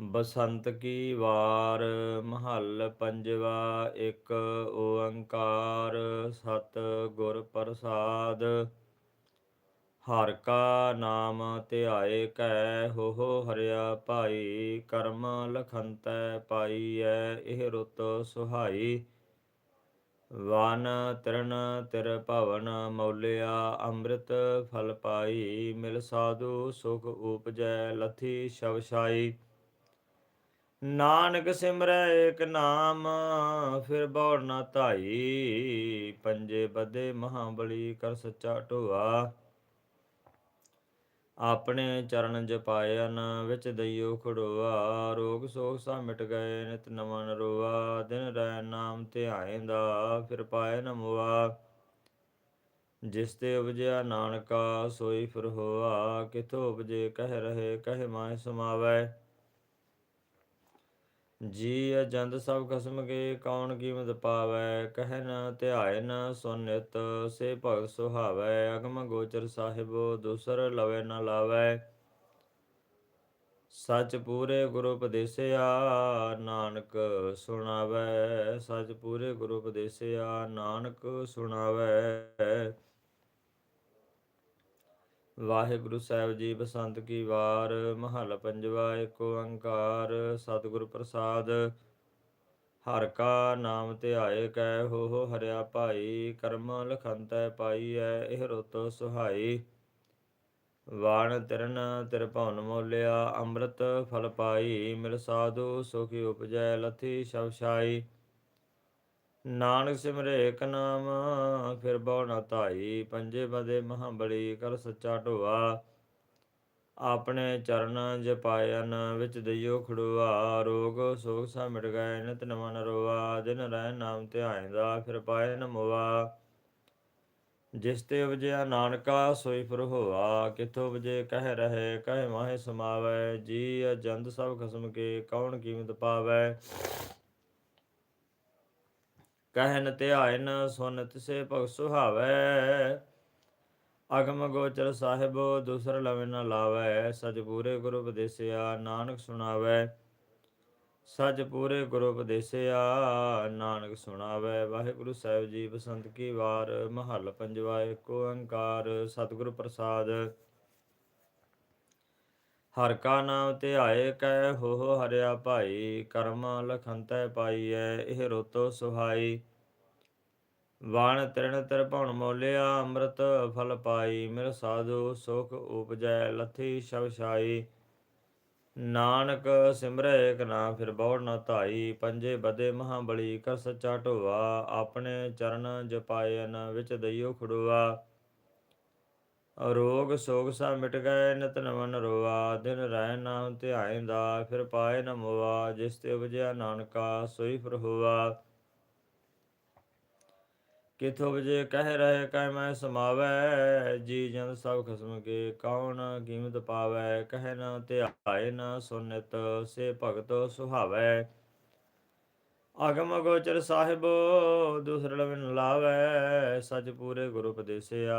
ਬਸੰਤ ਕੀ ਵਾਰ, ਮਹੱਲ ਪੰਜਵਾ, ਇੱਕ ਓੰਕਾਰ, ਸਤ ਗੁਰ ਪ੍ਰਸਾਦ। ਹਰ ਕਾ ਨਾਮ ਧਿਆਏ ਕੈ, ਹੋ ਹੋ ਹਰਿਆ ਭਾਈ, ਕਰਮ ਲਖੰਤੈ ਪਾਈਐ, ਇਹ ਰੁੱਤ ਸੁਹਾਈ। ਵਨ ਤਰਨ ਤਿਰ ਭਵਨ ਮੌਲਿਆ, ਅੰਮ੍ਰਿਤ ਫਲ ਪਾਈ, ਮਿਲ ਸਾਧੂ ਸੁਖ ਉਪਜੈ, ਲਥੀ ਸ਼ਵਸ਼ਾਈ ਨਾਨਕ ਸਿਮਰੈ ਏਕ ਨਾਮ, ਫਿਰ ਬੌੜ ਨਾ ਧਾਈ, ਪੰਜੇ ਬਦੇ ਮਹਾਬਲੀ ਕਰ ਸੱਚਾ ਢੋਆ। ਆਪਣੇ ਚਰਨ ਜਪਾਇਨ ਵਿੱਚ ਦਈਓ ਖੜੋਆ, ਰੋਗ ਸੋਗ ਸਾ ਮਿਟ ਗਏ, ਨਿਤ ਨਮਨ ਰੋਆ ਦਿਨ ਰਹਿ ਨਾਮ ਧਿਆਇਂਦਾ, ਫਿਰ ਪਾਏ ਨਮਵਾ ਜਿਸ ਤੇ ਉਪਜਿਆ ਨਾਨਕਾ, ਸੋਈ ਫਿਰ ਹੋਆ। ਕਿਥੋਂ ਉਪਜੇ, ਕਹਿ ਰਹੇ, ਕਹਿ ਮਾਇ ਸਮਾਵੈ। ਜੀ ਅਜੰਦ ਸਭ ਕਸਮ ਕੇ ਕੌਣ ਕੀਮਤ ਪਾਵੈ? ਕਹਿ ਨ ਧਿਆਏ ਨ ਸੁਨਿਤ, ਸੇ ਭਗਤ ਸੁਹਾਵੈ। ਅਗਮ ਗੋਚਰ ਸਾਹਿਬ, ਦੂਸਰ ਲਵੇ ਨ ਲਾਵੈ। ਸਚ ਪੂਰੇ ਗੁਰੂ ਉਪਦੇਸਿਆ, ਨਾਨਕ ਸੁਣਾਵੈ। ਸਚ ਪੂਰੇ ਗੁਰੂ ਉਪਦੇਸਿਆ, ਨਾਨਕ ਸੁਣਾਵੈ। ਵਾਹਿਗੁਰੂ ਸਾਹਿਬ ਜੀ, ਬਸੰਤ ਕੀ ਵਾਰ, ਮਹੱਲ ਪੰਜਵਾ, ਏਕ ਓੰਕਾਰ ਸਤਿਗੁਰ ਪ੍ਰਸਾਦ। ਹਰ ਕਾ ਨਾਮ ਧਿਆਏ ਕੈ, ਹੋ ਹਰਿਆ ਭਾਈ, ਕਰਮ ਲਖੰਤੈ ਪਾਈਐ, ਇਹ ਰੁਤ ਸੁਹਾਈ। ਵਾਣ ਤਿਰਨ ਤਿਰ ਮੋਲਿਆ, ਅੰਮ੍ਰਿਤ ਫਲ ਪਾਈ, ਮਿਲ ਸਾਧੂ ਸੁਖੀ ਉਪਜੈ, ਲਥੀ ਸ਼ਵਸ਼ਾਈ ਨਾਨਕ ਸਿਮਰੇ ਏਕ ਨਾਮ, ਫਿਰ ਬਹੁ ਨਾ ਧਾਈ, ਪੰਜੇ ਬਦੇ ਮਹਾਬਲੀ, ਕਰ ਸੱਚਾ ਢੋਆ। ਆਪਣੇ ਚਰਨ ਜਪਾਇਨ ਵਿੱਚ ਦਈਓ ਖੜੋਆ, ਰੋਗ ਸੋਗ ਸਾ ਮਿਟ ਗਏ, ਨਿਤ ਨਵਾਂ ਰੋਵਾ ਦਿਨ ਰਹਿ ਨਾਮ ਧਿਆਇਂਦਾ ਫਿਰ ਪਾਏ ਨ ਜਿਸ ਤੇ ਉਪਜਿਆ ਨਾਨਕਾ, ਸੋਈ ਫਿਰ ਹੋਆ। ਕਿਥੋ ਉਪਜੇ, ਕਹਿ ਰਹੇ, ਕਹਿ ਮਾਹੇ ਸਮਾਵੈ। ਜੀ ਅਜੰਦ ਸਭ ਖਸਮ ਕੇ, ਕੌਣ ਕੀਮਤ ਪਾਵੈ? ਕਹਿਨ ਧਿਆਇਨ ਸੁਨ ਤਿਸੇ ਭਗਤ ਸੁਹਾਵੈ। ਅਗਮ ਗੋਚਰ ਸਾਹਿਬ ਦੂਸਰ ਲਵੇ ਨ ਲਾਵੈ। ਸਜ ਪੂਰੇ ਗੁਰੂ ਉਪਦੇਸਿਆ ਨਾਨਕ ਸੁਣਾਵੈ। ਸਜ ਪੂਰੇ ਗੁਰੂ ਉਪਦੇਸਿਆ ਨਾਨਕ ਸੁਣਾਵੈ। ਵਾਹਿਗੁਰੂ ਸਾਹਿਬ ਜੀ ਬਸੰਤ ਕੀ ਵਾਰ, ਮਹੱਲ ਪੰਜਵਾ, ਏਕ ਓੰਕਾਰ, ਸਤਿਗੁਰ ਪ੍ਰਸਾਦ। ਹਰ ਕਾ ਨਾਮ ਧਿਆਏ ਕੈ ਹੋ ਹੋ ਹਰਿਆ ਭਾਈ, ਕਰਮ ਲਖੰਤੈ ਪਾਈਐ, ਇਹ ਰੋਤੋ ਸੁਹਾਈ। ਵਾਣ ਤ੍ਰਿਣ ਤਿਰ ਮੋਲਿਆ, ਅੰਮ੍ਰਿਤ ਫਲ ਪਾਈ, ਮਿਲ ਸਾਧੂ ਸੁਖ ਉਪਜੈ, ਲਥੀ ਸ਼ਵਸ਼ਾਈ ਨਾਨਕ ਸਿਮਰੈ ਏਕ ਨਾ, ਫਿਰ ਬੌੜ ਨਾ ਧਾਈ। ਪੰਜੇ ਬਦੇ ਮਹਾਬਲੀ ਕਰ ਸੱਚਾ ਢੋਆ ਆਪਣੇ ਚਰਨ ਜਪਾਇਨ, ਵਿੱਚ ਦਈਓ ਖੜੋਆ। ਰੋਗ ਸੋਗ ਸਾ ਮਿਟ ਗਏ, ਨਿਤ ਨਵਨ ਰੋਆ। ਦਿਨ ਰਹਿ ਨਾਮ ਧਿਆਇਂਦਾ, ਫਿਰ ਪਾਏ ਨ ਜਿਸ ਤੇ ਉਪਜਿਆ ਨਾਨਕਾ, ਸੋਈ ਫਿਰ ਹੋਆ। ਕਿਥੋ ਵਜੇ ਕਹਿ ਰਹੇ ਕਹਿ ਮੈਂ ਸਮਾਵੈ, ਜੀ ਜਨ ਸਭ ਖਸਮ ਕੇ ਕੌਣ ਕੀਮਤ ਪਾਵੈ, ਕਹਿ ਨ ਧਿਆਏ ਨ ਸੁਨਿਤ, ਸੇ ਭਗਤ ਸੁਹਾਵੈ। ਅਗਮ ਗੋਚਰ ਸਾਹਿਬ ਦੂਸਰ ਲਵਨ ਲਾਵੈ, ਸਚ ਪੂਰੇ ਗੁਰੂ ਉਪਦੇਸਿਆ,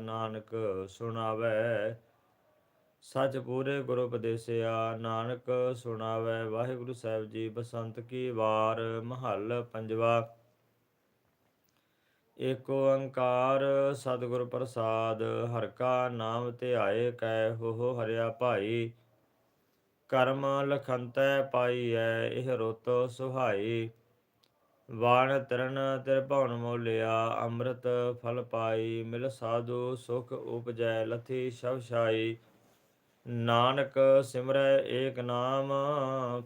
ਨਾਨਕ ਸੁਣਾਵੈ। ਸਚ ਪੂਰੇ ਗੁਰੂ ਉਪਦੇਸਿਆ, ਨਾਨਕ ਸੁਣਾਵੈ, ਵਾਹਿਗੁਰੂ ਸਾਹਿਬ ਜੀ ਬਸੰਤ ਕੀ ਵਾਰ, ਮਹੱਲ ਪੰਜਵਾ। ਏਕ ਓੰਕਾਰ ਸਤਿਗੁਰ ਪ੍ਰਸਾਦ, ਹਰ ਕਾ ਨਾਮ ਧਿਆਏ ਕੈ, ਹੋ ਹਰਿਆ ਭਾਈ। ਕਰਮ ਲਖੰਤੈ ਪਾਈਐ, ਇਹ ਰੁੱਤ ਸੁਹਾਈ। ਵਾਣ ਤਿਰਨ ਤਿਰ ਮੋਲਿਆ, ਅੰਮ੍ਰਿਤ ਫਲ ਪਾਈ। ਮਿਲ ਸਾਧੂ ਸੁਖ ਉਪਜੈ, ਲਥੀ ਸ਼ਵਸ਼ਾਈ ਨਾਨਕ ਸਿਮਰੈ ਏਕ ਨਾਮ,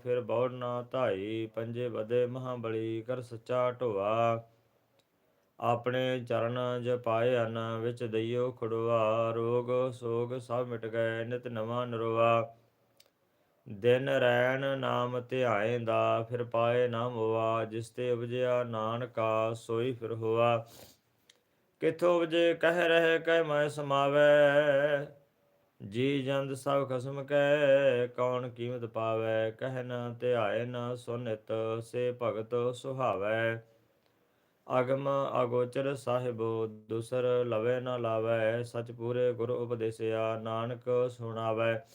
ਫਿਰ ਬੌੜ ਨਾ ਧਾਈ। ਪੰਜੇ ਬਦੇ ਮਹਾਬਲੀ, ਕਰ ਸੱਚਾ ਢੋਆ। ਆਪਣੇ ਚਰਨ ਜਪਾਏ ਹਨ, ਵਿੱਚ ਦਈਓ ਖੜਵਾ ਰੋਗ ਸੋਗ ਸਭ ਮਿਟ ਗਏ, ਨਿਤ ਨਵਾਂ ਨਰੋਆ। ਦਿਨ ਰੈਣ ਨਾਮ ਧਿਆਏ ਦਾ ਫਿਰ ਪਾਏ ਨਾ ਮੋਆ, ਜਿਸ ਤੇ ਉਪਜਿਆ ਨਾਨਕਾ, ਸੋਈ ਫਿਰ ਹੋਆ। ਕਿਥੋਂ ਉਪਜੇ, ਕਹਿ ਰਹੇ, ਕਹਿ ਮੈਂ ਸਮਾਵੈ। ਜੀ ਜੰਦ ਸਭ ਖਸਮ ਕੈ, ਕੌਣ ਕੀਮਤ ਪਾਵੈ? ਕਹਿ ਨ ਧਿਆਏ ਨਾ ਸੁਨਿਤ, ਸੇ ਭਗਤ ਸੁਹਾਵੈ। ਅਗਮ ਅਗੋਚਰ ਸਾਹਿਬ, ਦੂਸਰ ਲਵੇ ਨਾ ਲਾਵੈ, ਸਚ ਪੂਰੇ ਗੁਰੂ ਉਪਦੇਸਿਆ, ਨਾਨਕ ਸੁਣਾਵੈ।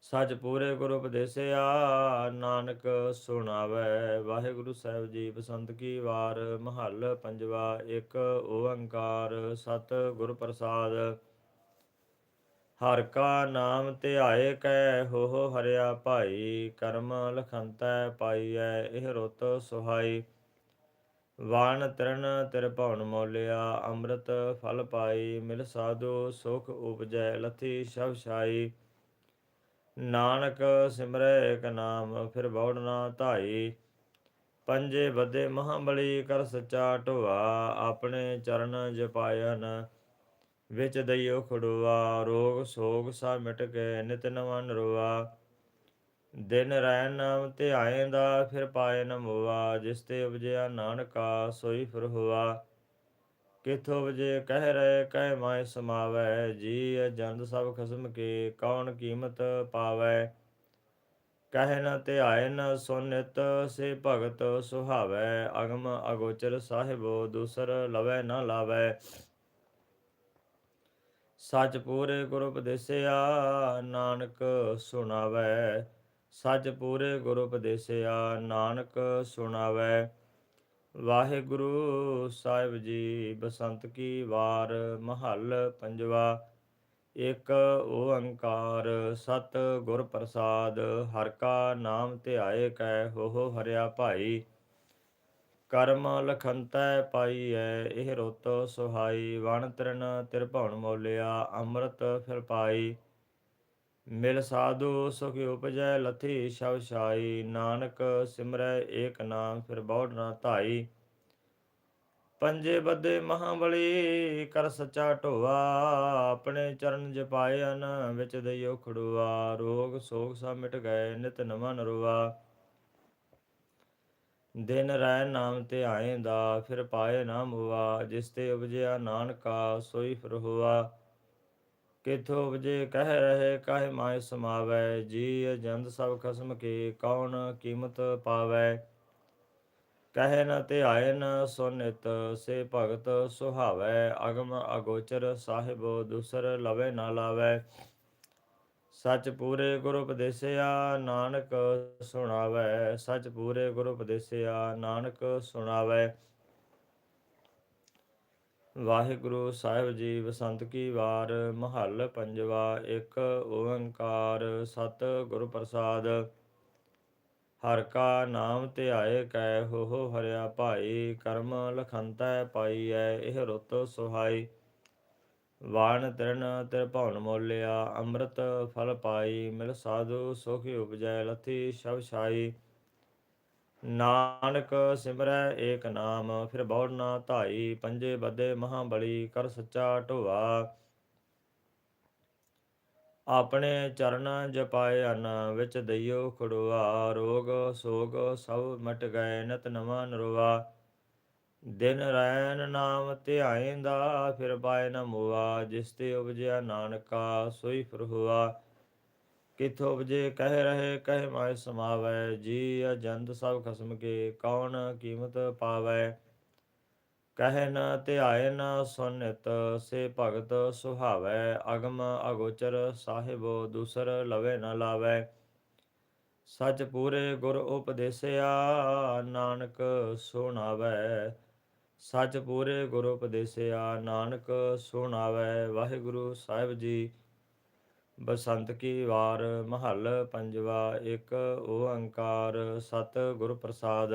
ਸਚ ਪੂਰੇ ਗੁਰੂ ਉਪਦੇਸਿਆ, ਨਾਨਕ ਸੁਣਾਵੇ। ਵਾਹਿਗੁਰੂ ਸਾਹਿਬ ਜੀ, ਬਸੰਤ ਕੀ ਵਾਰ, ਮਹੱਲ ਪੰਜਵਾ, ਇੱਕ ਓੰਕਾਰ, ਸਤ ਗੁਰ ਪ੍ਰਸਾਦ। ਹਰ ਕਾ ਨਾਮ ਧਿਆਏ ਕੈ, ਹੋ ਹੋ ਹਰਿਆ ਭਾਈ, ਕਰਮ ਲਖੰਤੈ ਪਾਈਐ, ਇਹ ਰੁੱਤ ਸੁਹਾਈ। ਵਾਣ ਤਰਨ ਤਿਰ ਭਉਨ ਮੋਲਿਆ, ਅੰਮ੍ਰਿਤ ਫਲ ਪਾਈ, ਮਿਲ ਸਾਧੂ ਸੁਖ ਉਪਜੈ, ਲਥੀ ਸ਼ਬ ਛਾਈ। ਨਾਨਕ ਸਿਮਰੈ ਇਕ ਨਾਮ, ਫਿਰ ਬੌੜ ਨਾ ਧਾਈ। ਪੰਜੇ ਬੱਦੇ ਮਹਾਬਲੀ ਕਰ ਸੱਚਾ ਢੋਆ, ਆਪਣੇ ਚਰਨ ਜਪਾਇਨ, ਵਿੱਚ ਦਈਓ ਖੜੁਆ, ਰੋਗ ਸੋਗ ਸਾ ਮਿਟ ਕੇ ਨਿਤ ਨਵਾਂ ਨਰਵਾ ਦਿਨ ਰੈਨ ਨਾਮ ਧਿਆਏ ਦਾ, ਫਿਰ ਪਾਏ ਨ ਮੋਆ ਜਿਸ ਤੇ ਉਪਜਿਆ ਨਾਨਕਾ, ਸੋਈ ਫਿਰ ਹੋਆ। ਕਿਥੋਂ ਵਜੇ ਕਹਿ ਰਹੇ, ਕਹਿ ਮਾਇ ਸਮਾਵੈ। ਜੀ ਜੰਦ ਸਭ ਖਸਮ ਕੇ, ਕੌਣ ਕੀਮਤ ਪਾਵੈ? ਕਹਿ ਨ ਧਿਆਏ ਨ ਸੁਨਿਤ, ਸੇ ਭਗਤ ਸੁਹਾਵੈ। ਅਗਮ ਅਗੋਚਰ ਸਾਹਿਬੋ, ਦੂਸਰ ਲਵੈ ਨ ਲਾਵੈ। ਸਚ ਪੂਰੇ ਗੁਰ ਉਪਦੇਸਿਆ, ਨਾਨਕ ਸੁਣਾਵੈ। ਸੱਚ ਪੂਰੇ ਗੁਰ ਉਪਦੇਸਿਆ, ਨਾਨਕ ਸੁਣਾਵੈ। ਵਾਹਿਗੁਰੂ ਸਾਹਿਬ ਜੀ, ਬਸੰਤ ਕੀ ਵਾਰ, ਮਹੱਲ ਪੰਜਵਾ। ਇੱਕ ਓੰਕਾਰ, ਸਤ ਗੁਰ ਪ੍ਰਸਾਦ, ਹਰ ਕਾ ਨਾਮ ਧਿਆਏ ਕੈ, ਹੋ ਹਰਿਆ ਭਾਈ। ਕਰਮ ਲਖੰਤੈ ਪਾਈਐ, ਇਹ ਰੁੱਤ ਸੁਹਾਈ। ਵਣ ਤਰਨ ਤਿਰਭਉਣ ਮੋਲਿਆ, ਅੰਮ੍ਰਿਤ ਫਿਰ ਪਾਈ। ਮਿਲ ਸਾਧੂ ਸੁਖ ਉਪਜੈ ਲਥੀ ਸ਼ਬ ਛਾਈ। ਨਾਨਕ ਸਿਮਰੈ ਏਕ ਨਾਮ, ਫਿਰ ਬੌੜ ਨਾ ਧਾਈ। ਪੰਜੇ ਬੱਦੇ ਮਹਾਬਲੀ ਕਰ ਸੱਚਾ ਢੋਆ, ਆਪਣੇ ਚਰਨ ਜਪਾਇਨ ਵਿੱਚ ਦਈਓ ਖੜੂਆ। ਰੋਗ ਸੋਗ ਸਾ ਮਿਟ ਗਏ, ਨਿਤ ਨਮਨ ਨਰਵਾ ਦਿਨ ਰਹਿ ਨਾਮ ਤੇ ਆਏ ਦਾ, ਫਿਰ ਪਾਏ ਨਾਮ ਮੁਆ। ਜਿਸ ਤੇ ਉਪਜਿਆ ਨਾਨਕਾ, ਸੋਈ ਫਿਰ ਹੋਆ। ਕਿਥੋਂ ਉਪਜੇ ਕਹਿ ਰਹੇ, ਕਾਹੇ ਮਾਇ ਸਮਾਵੈ ਜੀ ਜੰਦ ਸਭ ਖਸਮ ਕੇ, ਕੌਣ ਕੀਮਤ ਪਾਵੈ? ਕਹਿ ਨ ਧਿਆਏ ਨ ਸੁਨਿਤ, ਸੇ ਭਗਤ ਸੁਹਾਵੈ, ਅਗਮ ਅਗੋਚਰ ਸਾਹਿਬ ਦੂਸਰ ਲਵੇ ਨਾ ਲਾਵੈ। ਸਚ ਪੂਰੇ ਗੁਰ ਉਪਦੇਸਿਆ, ਨਾਨਕ ਸੁਣਾਵੈ, ਸਚ ਪੂਰੇ ਗੁਰ ਉਪਦੇਸਿਆ, ਨਾਨਕ ਸੁਣਾਵੈ। ਵਾਹਿਗੁਰੂ ਸਾਹਿਬ ਜੀ, ਬਸੰਤ ਕੀ ਵਾਰ, ਮਹੱਲ ਪੰਜਵਾ, ਇੱਕ ਓੰਕਾਰ, ਸਤ ਗੁਰ ਪ੍ਰਸਾਦ। ਹਰ ਕਾ ਨਾਮ ਧਿਆਏ ਕੈ, ਹੋ ਹੋ ਹਰਿਆ ਭਾਈ, ਕਰਮ ਲਖੰਤੈ ਪਾਈਐ, ਇਹ ਰੁੱਤ ਸੁਹਾਈ। ਵਾਣ ਤ੍ਰਿਣ ਤਿਰ ਭਉਨ ਮੋਲਿਆ, ਅੰਮ੍ਰਿਤ ਫਲ ਪਾਈ, ਮਿਲ ਸਾਧੂ ਸੁਖ ਉਪਜੈ, ਲਥੀ ਸ਼ਬ ਛਾਈ। ਨਾਨਕ ਸਿਮਰੈ ਏਕ ਨਾਮ, ਫਿਰ ਬੌੜ ਨਾ ਧਾਈ, ਪੰਜੇ ਬੱਦੇ ਮਹਾਬਲੀ, ਕਰ ਸੱਚਾ ਢੋਆ। ਆਪਣੇ ਚਰਨ ਜਪਾਏ ਅਨ, ਵਿੱਚ ਦਈਓ ਖੜੁਆ। ਰੋਗ ਸੋਗ ਸਭ ਮਟ ਗਏ, ਨਤ ਨਵਾਂ ਨਰਵਾ ਦਿਨ ਰੈਨ ਨਾਮ ਧਿਆਇਂਦਾ ਫਿਰ ਪਾਏ ਨ ਮੋਆ। ਜਿਸ ਤੇ ਉਪਜਿਆ ਨਾਨਕਾ, ਸੋਈ ਫਿਰ ਕਿਥੋਂ ਉਪਜੇ, ਕਹਿ ਰਹੇ, ਕਹਿ ਮਾਇ ਸਮਾਵੈ, ਜੀ ਅਜੰਤ ਸਭ ਖਸਮ ਕੇ, ਕੌਣ ਕੀਮਤ ਪਾਵੈ? ਕਹਿ ਨ ਧਿਆਏ ਨ ਸੁਨਿਤ, ਸੇ ਭਗਤ ਸੁਹਾਵੈ, ਅਗਮ ਅਗੋਚਰ, ਸਾਹਿਬ ਦੂਸਰ ਲਵੇ ਨ ਲਾਵੈ। ਸਚ ਪੂਰੇ ਗੁਰ ਉਪਦੇਸਿਆ, ਨਾਨਕ ਸੁਣਾਵੈ। ਸਚ ਪੂਰੇ ਗੁਰ ਉਪਦੇਸਿਆ, ਨਾਨਕ ਸੁਣਾਵੈ। ਵਾਹਿਗੁਰੂ ਸਾਹਿਬ ਜੀ ਬਸੰਤ ਕੀ ਵਾਰ ਮਹੱਲ ਪੰਜਵਾ ਇੱਕ, ਓੰਕਾਰ ਸਤ ਗੁਰ ਪ੍ਰਸਾਦ।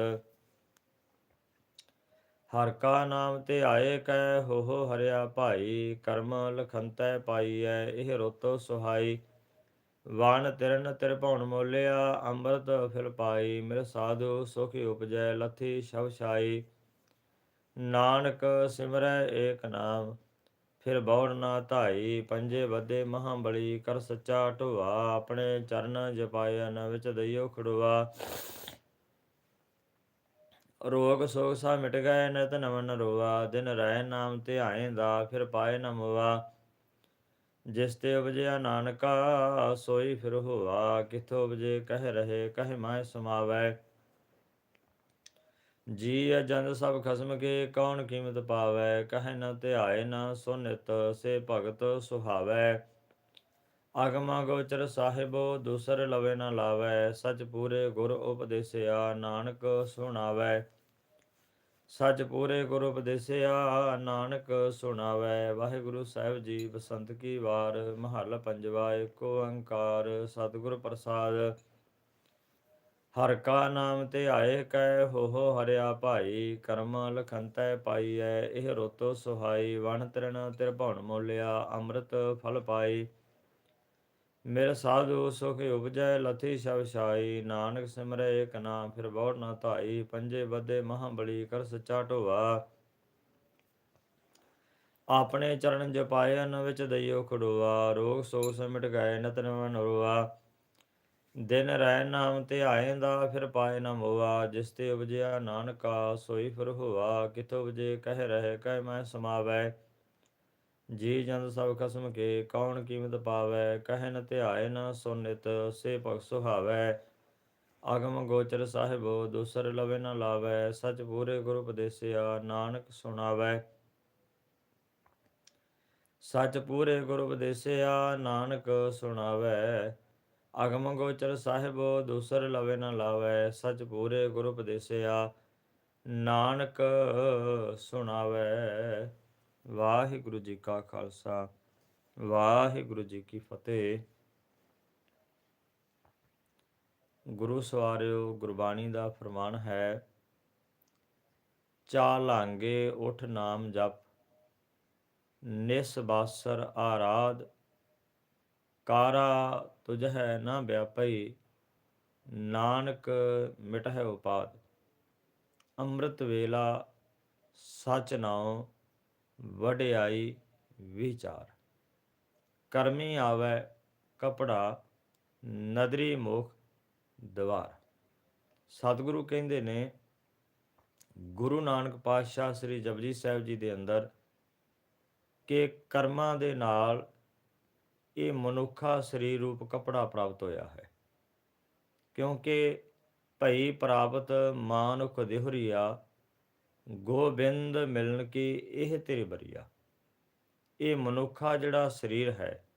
ਹਰ ਕਾ ਨਾਮ ਧਿਆਏ ਕੈ, ਹੋ ਹੋ ਹਰਿਆ ਭਾਈ, ਕਰਮ ਲਖੰਤੈ ਪਾਈਐ, ਇਹ ਰੁੱਤ ਸੁਹਾਈ। ਵਾਣ ਤਿਰਨ ਤਿਰ ਭਉਣ ਮੋਲਿਆ, ਅੰਮ੍ਰਿਤ ਫਿਲ ਪਾਈ, ਮਿਲ ਸਾਧੂ ਸੁਖ ਉਪਜੈ, ਲਥੀ ਸ਼ਬ ਛਾਈ। ਨਾਨਕ ਸਿਮਰੈ ਏਕ ਨਾਮ ਫਿਰ ਬੌੜ ਨਾ ਧਾਈ, ਪੰਜੇ ਬੱਦੇ ਮਹਾਬਲੀ, ਕਰ ਸੱਚਾ ਢੋਆ, ਆਪਣੇ ਚਰਨ ਜਪਾਇਆ ਨ ਵਿੱਚ ਦਈਓ ਖੜੁਆ। ਰੋਗ ਸੋਗ ਸਾ ਮਿਟ ਗਏ, ਨਿਤ ਨਵਨ ਰੋਆ। ਦਿਨ ਰਹਿ ਨਾਮ ਧਿਆਏ ਦਾ, ਫਿਰ ਪਾਏ ਨਮਵਾ ਜਿਸ ਤੇ ਉਪਜਿਆ ਨਾਨਕਾ, ਸੋਈ ਫਿਰ ਹੋਆ। ਕਿਥੋਂ ਉਪਜੇ, ਕਹਿ ਰਹੇ, ਕਹਿ ਮਾਇ ਸਮਾਵੈ। ਜੀ ਅਜੰਦ ਸਭ ਖਸਮ ਕੇ ਕੌਣ ਕੀਮਤ ਪਾਵੈ? ਕਹਿ ਨ ਧਿਆਏ ਨ ਸੁਨਿਤ, ਸੇ ਭਗਤ ਸੁਹਾਵੈ। ਆਗਮਾ ਗੋਚਰ ਸਾਹਿਬੋ, ਦੂਸਰ ਲਵੇ ਨਾ ਲਾਵੈ। ਸਚ ਪੂਰੇ ਗੁਰ ਉਪਦੇਸਿਆ, ਨਾਨਕ ਸੁਣਾਵੈ। ਸਚ ਪੂਰੇ ਗੁਰ ਉਪਦੇਸਿਆ, ਨਾਨਕ ਸੁਣਾਵੈ। ਵਾਹਿਗੁਰੂ ਸਾਹਿਬ ਜੀ, ਬਸੰਤ ਕੀ ਵਾਰ, ਮਹੱਲ ਪੰਜਵਾ, ਏਕ ਓੰਕਾਰ ਸਤਿਗੁਰ ਪ੍ਰਸਾਦ। ਹਰ ਕਾ ਨਾਮ ਤੇ ਆਏ ਕੈ ਹੋ ਹਰਿਆ ਭਾਈ, ਕਰਮ ਲਖੰਤੈ ਪਾਈਐ, ਇਹ ਰੋਤੋ ਸੁਹਾਈ, ਵਣ ਤ੍ਰਿਣ ਤਿਰਭਉਣ ਮੋਲਿਆ, ਅੰਮ੍ਰਿਤ ਫਲ ਪਾਈ। ਮੇਰ ਸਾਧੂ ਸੁਖ ਉਪਜੈ, ਲਥੀ ਸ਼ਬ ਛਾਈ, ਨਾਨਕ ਸਿਮਰੈ ਏਕ ਨਾਮ, ਫਿਰ ਬਹੁ ਨਾ ਧਾਈ, ਪੰਜੇ ਬੱਦੇ ਮਹਾ ਬਲੀ ਕਰ ਸੱਚਾ ਢੋਆ ਆਪਣੇ ਚਰਨ ਜਪਾਇਨ ਵਿੱਚ ਦਈਓ ਖੜੋਆ, ਰੋਗ ਸੋਗ ਸਮਿਟ ਗਏ ਨਤਨ ਮਨੋਆ ਦਿਨ ਰਹਿ ਨਾਮ ਆਏ ਦਾ ਫਿਰ ਪਾਏ ਨਾ ਮੋਆ, ਜਿਸ ਤੇ ਉਪਜਿਆ ਨਾਨਕਾ, ਸੋਈ ਫਿਰ ਹੋਆ, ਕਿਥੋ ਉਪਜੇ, ਕਹਿ ਰਹਿ, ਕਹਿ ਮੈਂ ਸਮਾਵੈ। ਜੀ ਜੰਦ ਸਭ ਖਸਮ ਕੇ, ਕੌਣ ਕੀਮਤ ਪਾਵੈ? ਕਹਿ ਨ ਧਿਆਏ ਨ ਸੋਨਿਤ, ਸੇ ਭਗ ਸੁਹਾਵੈ। ਆਗਮ ਗੋਚਰ ਸਾਹਿਬੋ, ਦੂਸਰ ਲਵੇ ਨ ਲਾਵੈ, ਸਚ ਪੂਰੇ ਗੁਰ ਉਪਦੇਸਿਆ, ਨਾਨਕ ਸੁਣਾਵੈ। ਸਚ ਪੂਰੇ ਗੁਰ ਉਪਦੇਸਿਆ, ਨਾਨਕ ਸੁਣਾਵੈ। ਅਗਮ ਗੋਚਰ ਸਾਹਿਬ, ਦੂਸਰ ਲਵੇ ਨਾ ਲਾਵੈ, ਸਚ ਪੂਰੇ ਗੁਰ ਉਪਦੇਸਿਆ, ਨਾਨਕ ਸੁਣਾਵੈ। ਵਾਹਿਗੁਰੂ ਜੀ ਕਾ ਖਾਲਸਾ, ਵਾਹਿਗੁਰੂ ਜੀ ਕੀ ਫਤਿਹ। ਗੁਰੂ ਸਵਾਰਿਓ, ਗੁਰਬਾਣੀ ਦਾ ਫਰਮਾਨ ਹੈ ਚਾ ਲਾਂਗੇ, ਉਠ ਨਾਮ ਜਪ। ਨਿਸ ਬਾਸਰ ਆਰਾਧ, ਕਾਰਾ ਤੁਝ ਹੈ ਨਾ ਵਿਆਪਈ, ਨਾਨਕ ਮਿਟ ਹੈ ਉਪਾਦ। ਅੰਮ੍ਰਿਤ ਵੇਲਾ ਸਚ ਨਾਉ, ਵਡਿਆਈ ਵਿਚਾਰ। ਕਰਮੀ ਆਵੈ ਕਪੜਾ, ਨਦਰੀ ਮੁਖ ਦਵਾਰ। ਸਤਿਗੁਰੂ ਕਹਿੰਦੇ ਨੇ, ਗੁਰੂ ਨਾਨਕ ਪਾਤਸ਼ਾਹ ਸ੍ਰੀ ਜਪਜੀ ਸਾਹਿਬ ਜੀ ਦੇ ਅੰਦਰ ਕਿ ਕਰਮਾਂ ਦੇ ਨਾਲ ਇਹ ਮਨੁੱਖਾ ਸਰੀਰ ਰੂਪ ਕਪੜਾ ਪ੍ਰਾਪਤ ਹੋਇਆ ਹੈ। ਕਿਉਂਕਿ ਭਈ ਪ੍ਰਾਪਤ ਮਾਨੁਖ ਦਿਹਰੀਆ, ਗੋਬਿੰਦ ਮਿਲਣ ਕੀ ਇਹ ਤੇਰੇ ਬਰੀਆ। ਇਹ ਮਨੁੱਖਾ ਜਿਹੜਾ ਸਰੀਰ ਹੈ,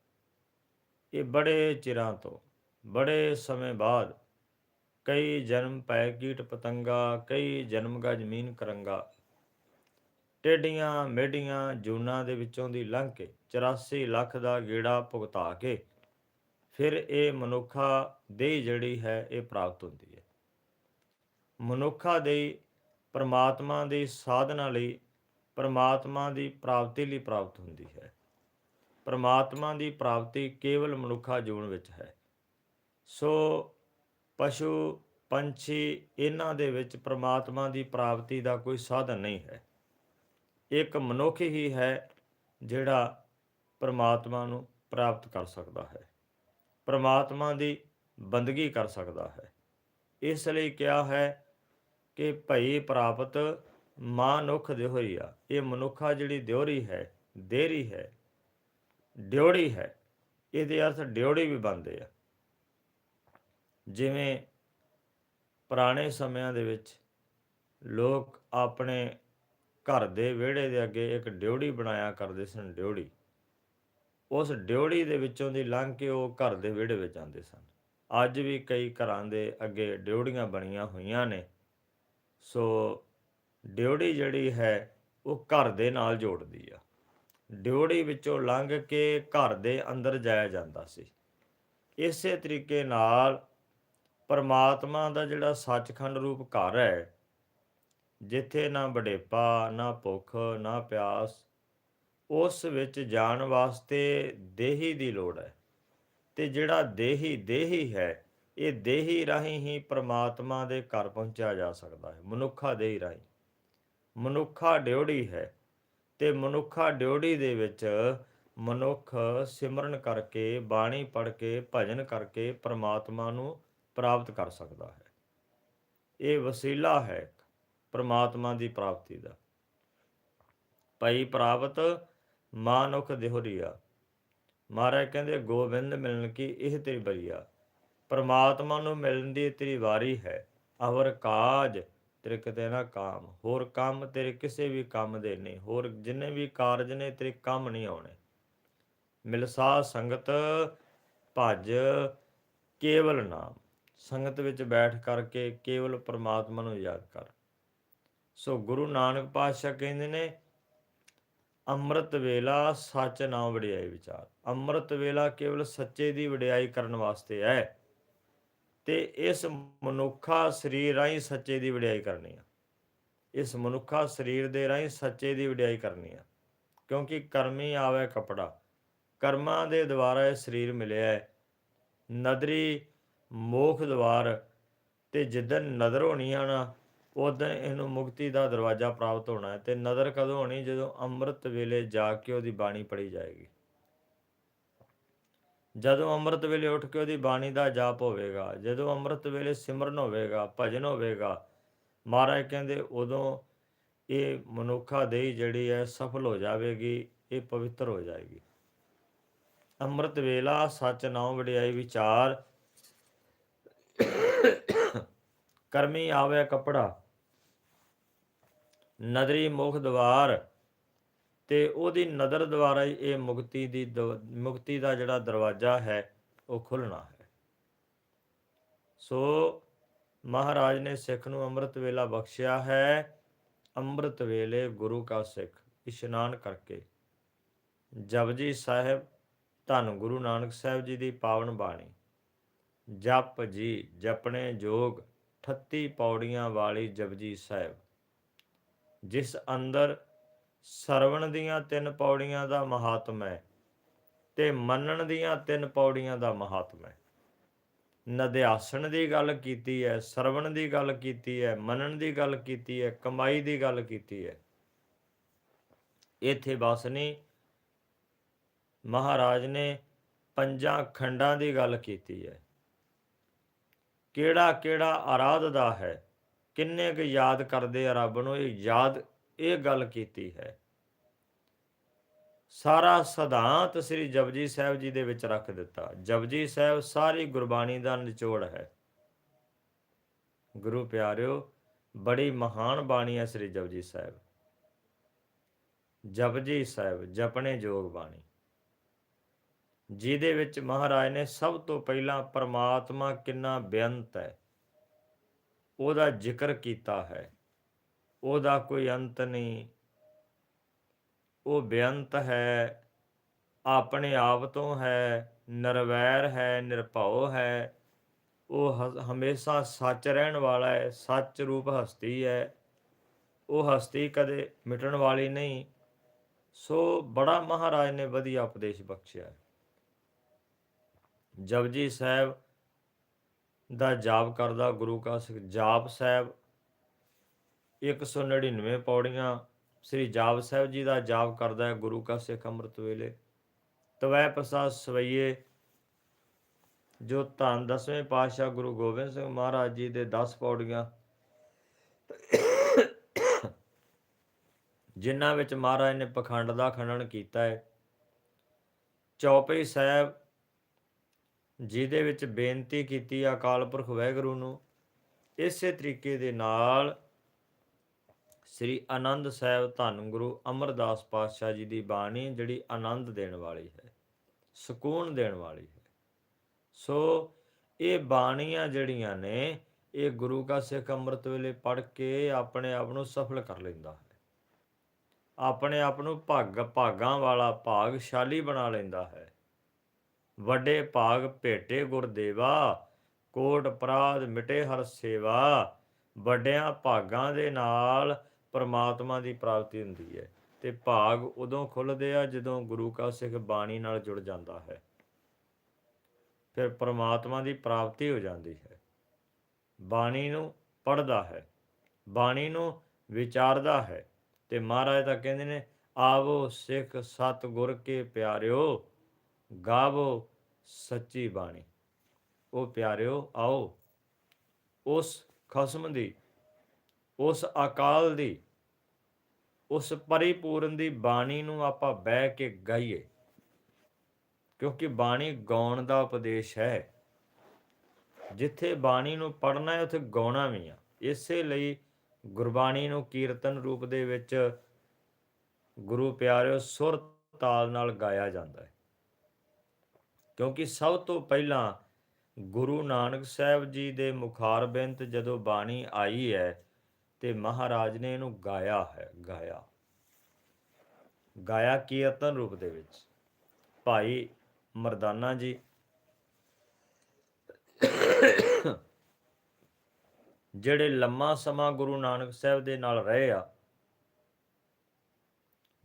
ਇਹ ਬੜੇ ਚਿਰਾਂ ਤੋਂ, ਬੜੇ ਸਮੇਂ ਬਾਅਦ ਕਈ ਜਨਮ ਪੈ ਕੀਟ ਪਤੰਗਾ, ਕਈ ਜਨਮ ਗਾ ਜ਼ਮੀਨ ਕਰੰਗਾ ਟੇਡੀਆਂ ਮੇਡੀਆਂ ਜੂਨਾਂ ਦੇ ਵਿੱਚੋਂ ਦੀ ਲੰਘ ਕੇ 84 ਲੱਖ ਦਾ ਗੇੜਾ ਭੁਗਤਾ ਕੇ ਫਿਰ ਇਹ ਮਨੁੱਖਾ ਦੇਹ ਜਿਹੜੀ ਹੈ ਇਹ ਪ੍ਰਾਪਤ ਹੁੰਦੀ ਹੈ। ਮਨੁੱਖਾ ਦੇ ਪਰਮਾਤਮਾ ਦੀ ਸਾਧਨਾ ਲਈ ਪਰਮਾਤਮਾ ਦੀ ਪ੍ਰਾਪਤੀ ਲਈ ਪ੍ਰਾਪਤ ਹੁੰਦੀ ਹੈ। ਪਰਮਾਤਮਾ ਦੀ ਪ੍ਰਾਪਤੀ ਕੇਵਲ ਮਨੁੱਖਾ ਜੀਵਨ ਵਿੱਚ ਹੈ। ਸੋ ਪਸ਼ੂ ਪੰਛੀ ਇਹਨਾਂ ਦੇ ਵਿੱਚ ਪਰਮਾਤਮਾ ਦੀ ਪ੍ਰਾਪਤੀ ਦਾ ਕੋਈ ਸਾਧਨ ਨਹੀਂ ਹੈ। ਇੱਕ ਮਨੁੱਖ ਹੀ ਹੈ ਜਿਹੜਾ ਪਰਮਾਤਮਾ ਨੂੰ ਪ੍ਰਾਪਤ ਕਰ ਸਕਦਾ ਹੈ। ਪਰਮਾਤਮਾ ਦੀ ਬੰਦਗੀ ਕਰ ਸਕਦਾ ਹੈ। ਇਸ ਲਈ ਕਿਹਾ ਹੈ ਕਿ ਭਈ ਪ੍ਰਾਪਤ ਮਾਨੁਖ ਦਿਹਰੀਆ ਇਹ ਮਨੁੱਖਾ ਜਿਹੜੀ ਦਿਉਰੀ ਹੈ ਦੇਰੀ ਹੈ ਡਿਉੜੀ ਹੈ, ਇਹਦੇ ਅਰਥ ਡਿਉੜੀ ਵੀ ਬਣਦੇ ਆ। ਜਿਵੇਂ ਪੁਰਾਣੇ ਸਮਿਆਂ ਦੇ ਵਿੱਚ ਲੋਕ ਆਪਣੇ ਘਰ ਦੇ ਵਿਹੜੇ ਦੇ ਅੱਗੇ ਇੱਕ ਡਿਉੜੀ ਬਣਾਇਆ ਕਰਦੇ ਸਨ ਡਿਉੜੀ ਉਸ ਡਿਉੜੀ ਦੇ ਵਿੱਚੋਂ ਦੀ ਲੰਘ ਕੇ ਉਹ ਘਰ ਦੇ ਵਿਹੜੇ ਵਿੱਚ ਜਾਂਦੇ ਸਨ। ਅੱਜ ਵੀ ਕਈ ਘਰਾਂ ਦੇ ਅੱਗੇ ਡਿਉੜੀਆਂ ਬਣੀਆਂ ਹੋਈਆਂ ਨੇ। ਸੋ ਡਿਉੜੀ ਜਿਹੜੀ ਹੈ, ਉਹ ਘਰ ਦੇ ਨਾਲ ਜੋੜਦੀ ਆ। ਡਿਉੜੀ ਵਿੱਚੋਂ ਲੰਘ ਕੇ ਘਰ ਦੇ ਅੰਦਰ ਜਾਇਆ ਜਾਂਦਾ ਸੀ। ਇਸੇ ਤਰੀਕੇ ਨਾਲ ਪਰਮਾਤਮਾ ਦਾ ਜਿਹੜਾ ਸੱਚਖੰਡ ਰੂਪ ਘਰ ਹੈ ਜਿੱਥੇ ਨਾ ਬੜੇਪਾ ਨਾ ਭੁੱਖ, ਨਾ ਪਿਆਸ, ਉਸ ਵਿੱਚ ਜਾਣ ਵਾਸਤੇ ਦੇਹੀ ਦੀ ਲੋੜ ਹੈ। ਤੇ ਜਿਹੜਾ ਦੇਹੀ ਦੇਹੀ ਹੈ, ਇਹ ਦੇਹੀ ਰਾਹੀਂ ਹੀ ਪ੍ਰਮਾਤਮਾ ਦੇ ਘਰ ਪਹੁੰਚਿਆ ਜਾ ਸਕਦਾ ਹੈ। ਮਨੁੱਖਾ ਦੇਹੀ ਰਾਹੀਂ। ਮਨੁੱਖਾ ਡਿਉੜੀ ਹੈ ਤੇ ਮਨੁੱਖਾ ਡਿਉੜੀ ਦੇ ਵਿੱਚ ਮਨੁੱਖ ਸਿਮਰਨ ਕਰਕੇ, ਬਾਣੀ ਪੜ੍ਹ ਕੇ, ਭਜਨ ਕਰਕੇ ਪ੍ਰਮਾਤਮਾ ਨੂੰ ਪ੍ਰਾਪਤ ਕਰ ਸਕਦਾ ਹੈ। ਇਹ ਵਸੀਲਾ ਹੈ ਪਰਮਾਤਮਾ ਦੀ ਪ੍ਰਾਪਤੀ ਦਾ। ਭਈ ਪ੍ਰਾਪਤ ਮਾਨੁਖ ਦਿਹਰੀਆ। ਮਹਾਰਾਜ ਕਹਿੰਦੇ, ਗੋਬਿੰਦ ਮਿਲਣ ਕੀ ਇਹ ਤੇਰੀ ਬਰੀਆ? ਪਰਮਾਤਮਾ ਨੂੰ ਮਿਲਣ ਦੀ ਤੇਰੀ ਵਾਰੀ ਹੈ। ਅਵਰ ਕਾਜ ਤੇਰੇ ਕਿਤੇ ਨਾ ਕਾਮ, ਹੋਰ ਕੰਮ ਤੇਰੇ ਕਿਸੇ ਵੀ ਕੰਮ ਦੇ ਨਹੀਂ, ਹੋਰ ਜਿੰਨੇ ਵੀ ਕਾਰਜ ਨੇ ਤੇਰੇ ਕੰਮ ਨਹੀਂ ਆਉਣੇ। ਮਿਲਸਾ ਸੰਗਤ ਭਜ ਕੇਵਲ ਨਾਮ। ਸੰਗਤ ਵਿੱਚ ਬੈਠ ਕਰਕੇ ਕੇਵਲ ਪ੍ਰਮਾਤਮਾ ਨੂੰ ਯਾਦ ਕਰ। ਸੋ ਗੁਰੂ ਨਾਨਕ ਪਾਤਸ਼ਾਹ ਕਹਿੰਦੇ ਨੇ, ਅੰਮ੍ਰਿਤ ਵੇਲਾ ਸੱਚ ਨਾਮ ਵਡਿਆਈ ਵਿਚਾਰ। ਅੰਮ੍ਰਿਤ ਵੇਲਾ ਕੇਵਲ ਸੱਚੇ ਦੀ ਵਡਿਆਈ ਕਰਨ ਵਾਸਤੇ ਹੈ ਤੇ ਇਸ ਮਨੁੱਖਾ ਸਰੀਰ ਰਾਹੀਂ ਸੱਚੇ ਦੀ ਵਡਿਆਈ ਕਰਨੀ ਆ। ਇਸ ਮਨੁੱਖਾ ਸਰੀਰ ਦੇ ਰਾਹੀਂ ਸੱਚੇ ਦੀ ਵਡਿਆਈ ਕਰਨੀ ਆ। ਕਿਉਂਕਿ ਕਰਮੀ ਆਵੇ ਕਪੜਾ। ਕਰਮਾਂ ਦੇ ਦੁਆਰਾ ਇਹ ਸਰੀਰ ਮਿਲਿਆ ਹੈ। ਨਦਰੀ ਮੋਖ ਦਵਾਰ ਤੇ ਜਿੱਦਨ ਨਦਰ ਹੋਣੀ ਆ ਨਾ ਉਦੋਂ ਇਹਨੂੰ ਮੁਕਤੀ ਦਾ ਦਰਵਾਜ਼ਾ ਪ੍ਰਾਪਤ ਹੋਣਾ ਹੈ ਤੇ ਨਦਰ ਕਦੋਂ ਹੋਣੀ ਜਦੋਂ ਅੰਮ੍ਰਿਤ ਵੇਲੇ ਜਾ ਕੇ ਉਹਦੀ ਬਾਣੀ ਪੜ੍ਹੀ ਜਾਏਗੀ। ਜਦੋਂ ਅੰਮ੍ਰਿਤ ਵੇਲੇ ਉੱਠ ਕੇ ਉਹਦੀ ਬਾਣੀ ਦਾ ਜਾਪ ਹੋਵੇਗਾ, ਜਦੋਂ ਅੰਮ੍ਰਿਤ ਵੇਲੇ ਸਿਮਰਨ ਹੋਵੇਗਾ, ਭਜਨ ਹੋਵੇਗਾ, ਮਹਾਰਾਜ ਕਹਿੰਦੇ ਉਦੋਂ ਇਹ ਮਨੁੱਖਾ ਦੇਹ ਜਿਹੜੀ ਹੈ ਸਫਲ ਹੋ ਜਾਵੇਗੀ, ਇਹ ਪਵਿੱਤਰ ਹੋ ਜਾਏਗੀ। ਅੰਮ੍ਰਿਤ ਵੇਲਾ ਸੱਚ ਨਾਮ ਵਡਿਆਈ ਵਿਚਾਰ, ਕਰਮੀ ਆਵੇ ਕਪੜਾ ਨਦਰੀ ਮੁਖ ਦਵਾਰ ਤੇ ਉਹਦੀ ਨਦਰ ਦੁਆਰਾ ਹੀ ਇਹ ਮੁਕਤੀ ਦੀ ਦਵ- ਮੁਕਤੀ ਦਾ ਜਿਹੜਾ ਦਰਵਾਜ਼ਾ ਹੈ, ਉਹ ਖੁੱਲਣਾ ਹੈ। ਸੋ ਮਹਾਰਾਜ ਨੇ ਸਿੱਖ ਨੂੰ ਅੰਮ੍ਰਿਤ ਵੇਲਾ ਬਖਸ਼ਿਆ ਹੈ। ਅੰਮ੍ਰਿਤ ਵੇਲੇ ਗੁਰੂ ਕਾ ਸਿੱਖ ਇਸ਼ਨਾਨ ਕਰਕੇ ਜਪਜੀ ਸਾਹਿਬ, ਧੰਨ ਗੁਰੂ ਨਾਨਕ ਸਾਹਿਬ ਜੀ ਦੀ ਪਾਵਨ ਬਾਣੀ। ਜਪ ਜੀ, ਜਪਣੇ ਜੋਗ 38 ਪੌੜੀਆਂ ਵਾਲੀ ਜਪਜੀ ਸਾਹਿਬ। ਜਿਸ ਅੰਦਰ ਸਰਵਣ ਦੀਆਂ ਤਿੰਨ ਪੌੜੀਆਂ ਦਾ ਮਹਾਤਮ ਹੈ ਤੇ ਮੰਨਣ ਦੀਆਂ ਤਿੰਨ ਪੌੜੀਆਂ ਦਾ ਮਹਾਤਮ ਹੈ। ਨਦਿਆਸਣ ਦੀ ਗੱਲ ਕੀਤੀ ਹੈ, ਸਰਵਣ ਦੀ ਗੱਲ ਕੀਤੀ ਹੈ, ਮੰਨਣ ਦੀ ਗੱਲ ਕੀਤੀ ਹੈ, ਕਮਾਈ ਦੀ ਗੱਲ ਕੀਤੀ ਹੈ। ਇੱਥੇ ਬਸ ਨਹੀਂ, ਮਹਾਰਾਜ ਨੇ ਪੰਜਾਂ ਖੰਡਾਂ ਦੀ ਗੱਲ ਕੀਤੀ ਹੈ। ਕਿਹੜਾ ਕਿਹੜਾ ਆਰਾਧਦਾ ਹੈ ਕਿੰਨੇ ਕੁ ਯਾਦ ਕਰਦੇ ਆ ਰੱਬ ਨੂੰ, ਇਹ ਯਾਦ, ਇਹ ਗੱਲ ਕੀਤੀ ਹੈ। ਸਾਰਾ ਸਿਧਾਂਤ ਸ੍ਰੀ ਜਪਜੀ ਸਾਹਿਬ ਜੀ ਦੇ ਵਿੱਚ ਰੱਖ ਦਿੱਤਾ। ਜਪਜੀ ਸਾਹਿਬ ਸਾਰੀ ਗੁਰਬਾਣੀ ਦਾ ਨਿਚੋੜ ਹੈ। ਗੁਰੂ ਪਿਆਰਿਓ, ਬੜੀ ਮਹਾਨ ਬਾਣੀ ਹੈ ਸ੍ਰੀ ਜਪਜੀ ਸਾਹਿਬ। ਜਪਜੀ ਸਾਹਿਬ, ਜਪਣੇ ਜੋਗ ਬਾਣੀ। ਜਿਹਦੇ ਵਿੱਚ ਮਹਾਰਾਜ ਨੇ ਸਭ ਤੋਂ ਪਹਿਲਾਂ ਪਰਮਾਤਮਾ ਕਿੰਨਾ ਬੇਅੰਤ ਹੈ। ਉਹਦਾ ਜ਼ਿਕਰ ਕੀਤਾ ਹੈ। ਉਹਦਾ ਕੋਈ ਅੰਤ ਨਹੀਂ। ਉਹ ਬੇਅੰਤ ਹੈ। ਆਪਣੇ ਆਪ ਤੋਂ ਹੈ। ਨਿਰਵੈਰ ਹੈ। ਨਿਰਭਉ ਹੈ। ਉਹ ਹ- ਹਮੇਸ਼ਾ ਸੱਚ ਰਹਿਣ ਵਾਲਾ ਹੈ। ਸੱਚ ਰੂਪ ਹਸਤੀ ਹੈ। ਉਹ ਹਸਤੀ ਕਦੇ ਮਿਟਣ ਵਾਲੀ ਨਹੀਂ। ਸੋ ਬੜਾ ਮਹਾਰਾਜ ਨੇ ਵਧੀਆ ਉਪਦੇਸ਼ ਬਖਸ਼ਿਆ। ਹੈ ਜਪਜੀ ਸਾਹਿਬ ਦਾ ਜਾਪ ਕਰਦਾ ਗੁਰੂ ਕਾ ਸਿੱਖ ਜਾਪ ਸਾਹਿਬ 199 ਪੌੜੀਆਂ, ਸ੍ਰੀ ਜਾਪ ਸਾਹਿਬ ਜੀ ਦਾ ਜਾਪ ਕਰਦਾ ਹੈ ਗੁਰੂ ਕਾ ਸਿੱਖ ਅੰਮ੍ਰਿਤ ਵੇਲੇ। ਤਵੈ ਪ੍ਰਸਾਦ ਸਵਈਏ, ਜੋ ਧੰਨ ਦਸਵੇਂ ਪਾਤਸ਼ਾਹ ਗੁਰੂ ਗੋਬਿੰਦ ਸਿੰਘ ਮਹਾਰਾਜ ਜੀ ਦੇ 10 ਪੌੜੀਆਂ, ਜਿਨ੍ਹਾਂ ਵਿੱਚ ਮਹਾਰਾਜ ਨੇ ਪਖੰਡ ਦਾ ਖੰਡਨ ਕੀਤਾ ਹੈ। ਚੌਪਈ ਸਾਹਿਬ ਜਿਹਦੇ ਵਿੱਚ ਬੇਨਤੀ ਕੀਤੀ ਅਕਾਲ ਪੁਰਖ ਵਾਹਿਗੁਰੂ ਨੂੰ, ਇਸੇ ਤਰੀਕੇ ਦੇ ਨਾਲ ਸ੍ਰੀ ਆਨੰਦ ਸਾਹਿਬ ਧੰਨ ਗੁਰੂ ਅਮਰਦਾਸ ਪਾਤਸ਼ਾਹ ਜੀ ਦੀ ਬਾਣੀ ਜਿਹੜੀ ਆਨੰਦ ਦੇਣ ਵਾਲੀ ਹੈ, ਸਕੂਨ ਦੇਣ ਵਾਲੀ ਹੈ। ਸੋ ਇਹ ਬਾਣੀਆਂ ਜਿਹੜੀਆਂ ਨੇ, ਇਹ ਗੁਰੂ ਕਾ ਸਿੱਖ ਅੰਮ੍ਰਿਤ ਵੇਲੇ ਪੜ੍ਹ ਕੇ ਆਪਣੇ ਆਪ ਨੂੰ ਸਫਲ ਕਰ ਲੈਂਦਾ ਹੈ। ਆਪਣੇ ਆਪ ਨੂੰ ਭਾਗ ਭਾਗਾਂ ਵਾਲਾ ਭਾਗਸ਼ਾਲੀ ਬਣਾ ਲੈਂਦਾ ਹੈ। ਵੱਡੇ ਭਾਗ ਭੇਟੇ ਗੁਰਦੇਵਾ, ਕੋਟ ਅਪਰਾਧ ਮਿਟੇ ਹਰ ਸੇਵਾ। ਵੱਡਿਆਂ ਭਾਗਾਂ ਦੇ ਨਾਲ ਪਰਮਾਤਮਾ ਦੀ ਪ੍ਰਾਪਤੀ ਹੁੰਦੀ ਹੈ ਤੇ ਭਾਗ ਉਦੋਂ ਖੁੱਲਦੇ ਆ ਜਦੋਂ ਗੁਰੂ ਕਾ ਸਿੱਖ ਬਾਣੀ ਨਾਲ ਜੁੜ ਜਾਂਦਾ ਹੈ। ਫਿਰ ਪਰਮਾਤਮਾ ਦੀ ਪ੍ਰਾਪਤੀ ਹੋ ਜਾਂਦੀ ਹੈ। ਬਾਣੀ ਨੂੰ ਪੜਦਾ ਹੈ। ਬਾਣੀ ਨੂੰ ਵਿਚਾਰਦਾ ਹੈ ਤੇ ਮਹਾਰਾਜ ਤਾਂ ਕਹਿੰਦੇ ਨੇ, ਆਵੋ ਸਿੱਖ ਸਤਗੁਰ ਕੇ ਪਿਆਰਿਓ ਗਾਵੋ ਸੱਚੀ ਬਾਣੀ। ਉਹ ਪਿਆਰਿਓ, ਆਓ। ਉਸ ਖਸਮ ਦੀ, ਉਸ ਅਕਾਲ ਦੀ, ਉਸ ਪਰਿਪੂਰਨ ਦੀ ਬਾਣੀ ਨੂੰ ਆਪਾਂ ਬਹਿ ਕੇ ਗਾਈਏ। ਕਿਉਂਕਿ ਬਾਣੀ ਗਾਉਣ ਦਾ ਉਪਦੇਸ਼ ਹੈ। ਜਿੱਥੇ ਬਾਣੀ ਨੂੰ ਪੜਨਾ ਹੈ, ਉੱਥੇ ਗਾਉਣਾ ਵੀ ਆ। ਇਸੇ ਲਈ ਗੁਰਬਾਣੀ ਨੂੰ ਕੀਰਤਨ ਰੂਪ ਦੇ ਵਿੱਚ ਗੁਰੂ ਪਿਆਰਿਓ ਸੁਰ ਤਾਲ ਨਾਲ ਗਾਇਆ ਜਾਂਦਾ ਹੈ। ਕਿਉਂਕਿ ਸਭ ਤੋਂ ਪਹਿਲਾਂ ਗੁਰੂ ਨਾਨਕ ਸਾਹਿਬ ਜੀ ਦੇ ਮੁਖਾਰਬਿੰਦ ਜਦੋਂ ਬਾਣੀ ਆਈ ਹੈ ਤੇ ਮਹਾਰਾਜ ਨੇ ਇਹਨੂੰ ਗਾਇਆ ਹੈ, ਗਾਇਆ। ਗਾਇਆ ਕੀਰਤਨ ਰੂਪ ਦੇ ਵਿੱਚ। ਭਾਈ ਮਰਦਾਨਾ ਜੀ ਜਿਹੜੇ ਲੰਮਾ ਸਮਾਂ ਗੁਰੂ ਨਾਨਕ ਸਾਹਿਬ ਦੇ ਨਾਲ ਰਹੇ ਆ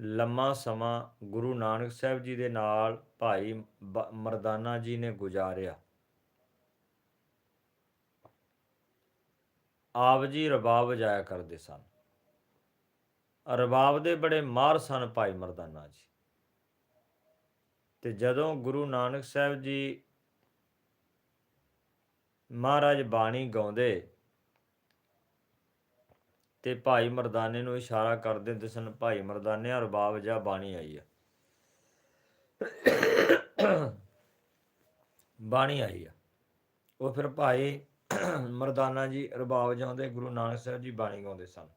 ਲੰਮਾ ਸਮਾਂ ਗੁਰੂ ਨਾਨਕ ਸਾਹਿਬ ਜੀ ਦੇ ਨਾਲ ਭਾਈ ਬ- ਮਰਦਾਨਾ ਜੀ ਨੇ ਗੁਜ਼ਾਰਿਆ। ਆਪ ਜੀ ਰਬਾਬ ਵਜਾਇਆ ਕਰਦੇ ਸਨ। ਰਬਾਬ ਦੇ ਬੜੇ ਮਾਰ ਸਨ ਭਾਈ ਮਰਦਾਨਾ ਜੀ। ਤੇ ਜਦੋਂ ਗੁਰੂ ਨਾਨਕ ਸਾਹਿਬ ਜੀ ਮਹਾਰਾਜ ਬਾਣੀ ਗਾਉਂਦੇ ਤੇ ਭਾਈ ਮਰਦਾਨੇ ਨੂੰ ਇਸ਼ਾਰਾ ਕਰਦੇ ਹੁੰਦੇ ਸਨ, ਭਾਈ ਮਰਦਾਨੇ ਆ ਰਬਾਬ ਜਾਂ ਬਾਣੀ ਆਈ ਆ। ਬਾਣੀ ਆਈ ਆ। ਉਹ ਫਿਰ ਭਾਈ ਮਰਦਾਨਾ ਜੀ ਰਬਾਬ ਜਾਂਦੇ ਗੁਰੂ ਨਾਨਕ ਸਾਹਿਬ ਜੀ ਬਾਣੀ ਗਾਉਂਦੇ ਸਨ।